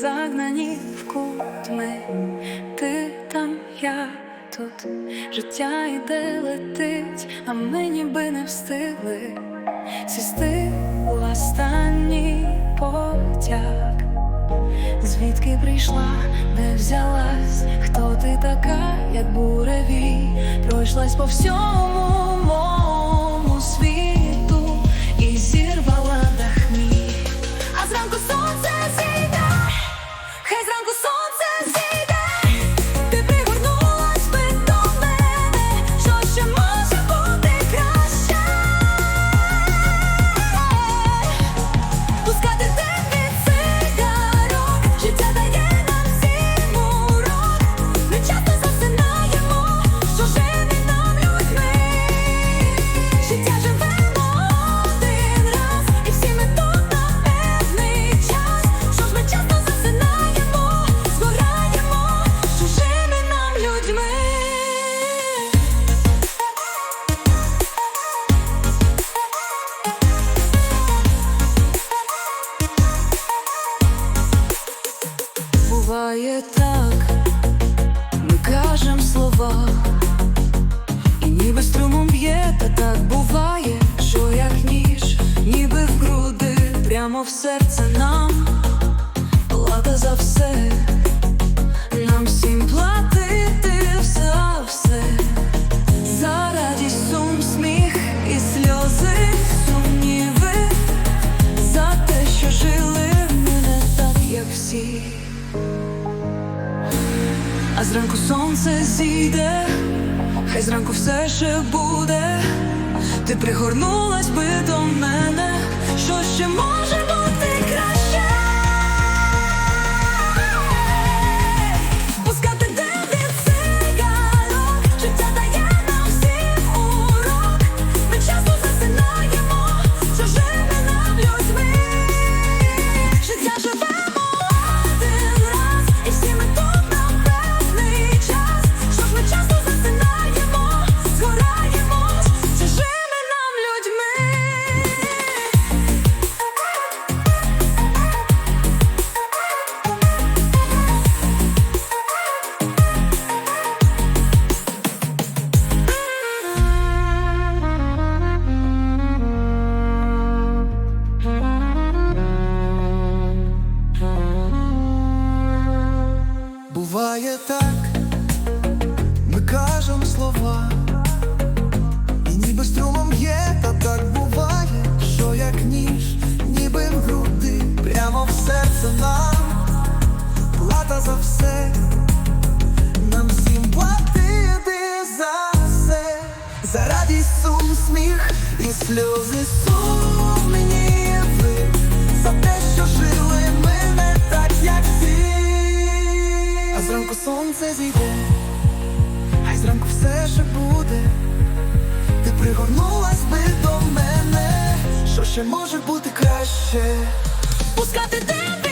загнані в кут ми, ти там, я тут, життя іде летить, а ми ніби не встигли. Сісти у останній потяг. Звідки прийшла, де взялась, хто ти така, як буревій, пройшлась по всьому Буває так, ми кажем слова, і ніби струмом б'є, та так буває, що як ніж, ніби в груди, прямо в серце нам плата за все, нам всім платити за все, за радість, сум, сміх і сльози, сумніви, за те, що жили ми так, як всі. А зранку сонце зійде, хай зранку все ще буде. Ти пригорнулась би до мене, що ще може Буває так, ми кажемо слова, і ніби струмом є, та так буває, що як ніж, ніби в груди, прямо в серце нам, плата за все, нам всім платити за все, за радість, сум, сміх і сльози сумніви, за те, що жили сонце зійде, хай зранку все ще буде. Ти пригорнулась би до мене, що ще може бути краще. Пускати дим